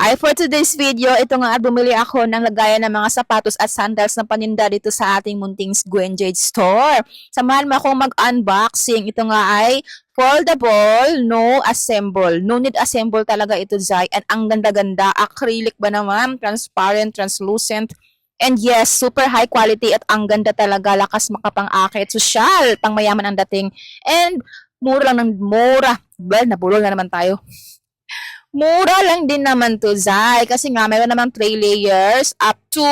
Ay, for today's video, ito nga bumili ako ng lagayan ng mga sapatos at sandals na paninda dito sa ating munting Gwenjade store. Samahan mo akong mag-unboxing. Ito nga ay foldable, no assemble. No need assemble talaga ito, Zai. At ang ganda-ganda. Acrylic ba naman? Transparent, translucent. And yes, super high quality at ang ganda talaga. Lakas makapang-akit. Social, pang mayaman ang dating. And mura lang ng mura. Well, nabulol na naman tayo. Mura lang din naman to, Zai. Kasi nga, meron namang 3 layers up to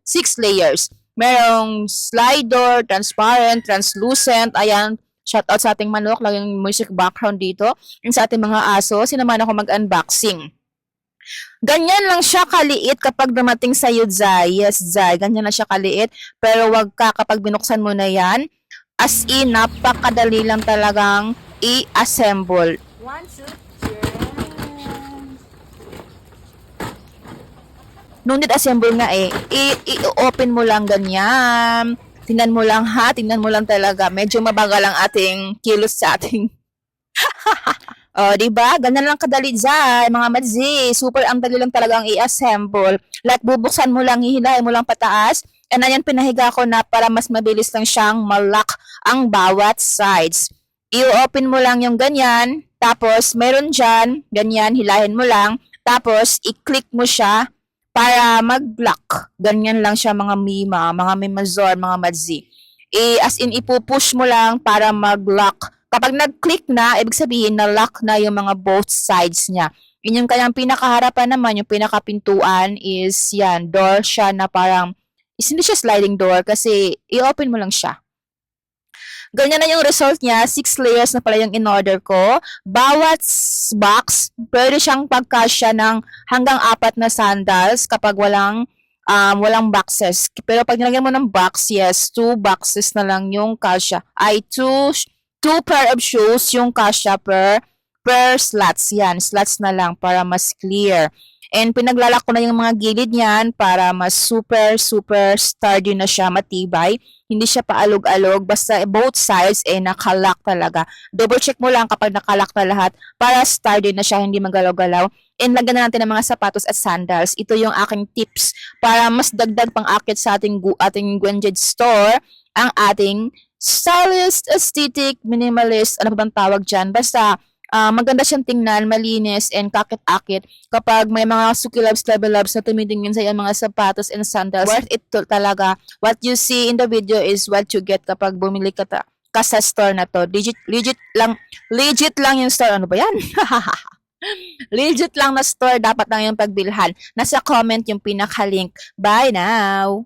6 layers. Merong slider, transparent, translucent. Ayan, shout out sa ating manok. Laging music background dito. Yung sa ating mga aso, sinaman ako mag-unboxing. Ganyan lang siya kaliit kapag dumating sa iyo, Zai. Yes, Zai. Ganyan lang siya kaliit. Pero wag ka kapag binuksan mo na yan. As in, napakadali lang talagang i-assemble. One, two, no need assemble nga eh. I-open mo lang ganyan. Tingnan mo lang ha, tingnan mo lang talaga. Medyo mabagal ang ating kilos sa ating Oh, di ba? Ganyan lang kadali dyan, mga madzi. Super ang dali lang talagang i-assemble. Like, bubuksan mo lang, hihilahin mo lang pataas. And ayan, pinahiga ko na para mas mabilis lang siyang malak ang bawat sides. I-open mo lang yung ganyan. Tapos, meron dyan, ganyan, hilahin mo lang. Tapos, i-click mo siya para mag-lock. Ganyan lang siya mga mima, mga mimazor, mga madzi. I, as in, ipupush mo lang para mag-lock. Kapag nag-click na, ibig sabihin na lock na yung mga both sides niya. Yun yung kanyang pinakaharapan naman, yung pinakapintuan is yan, door siya na parang, is hindi siya sliding door kasi i-open mo lang siya. Ganyan na yung result niya. Six layers na pala yung in-order ko. Bawat box, pwede siyang pagkasya ng hanggang apat na sandals kapag walang um, walang boxes. Pero pag nilagyan mo ng box, yes, two boxes na lang yung kasya. Ay, two, two pair of shoes yung kasya per per slots. Yan, slots na lang para mas clear. And pinaglalak ko na yung mga gilid niyan para mas super, super sturdy na siya, matibay. Hindi siya paalog-alog. Basta both sides eh nakalock talaga. Double check mo lang kapag nakalock na lahat para sturdy na siya, hindi magalaw-galaw. And lagyan na natin ng mga sapatos at sandals. Ito yung aking tips para mas dagdag pang akit sa ating, gu- ating Gwenjed store ang ating stylist, aesthetic, minimalist, ano pa bang tawag dyan. Basta ah, maganda siyang tingnan, malinis, and kakit-akit. Kapag may mga Suki Loves, Level Loves na tumitingin sa iyong mga sapatos and sandals, worth it to talaga. What you see in the video is what you get kapag bumili ka, ta- ka sa store na to. Legit, legit lang, legit lang yung store. Ano ba yan? legit lang na store, dapat lang yung pagbilhan. Nasa comment yung pinaka-link. Bye now!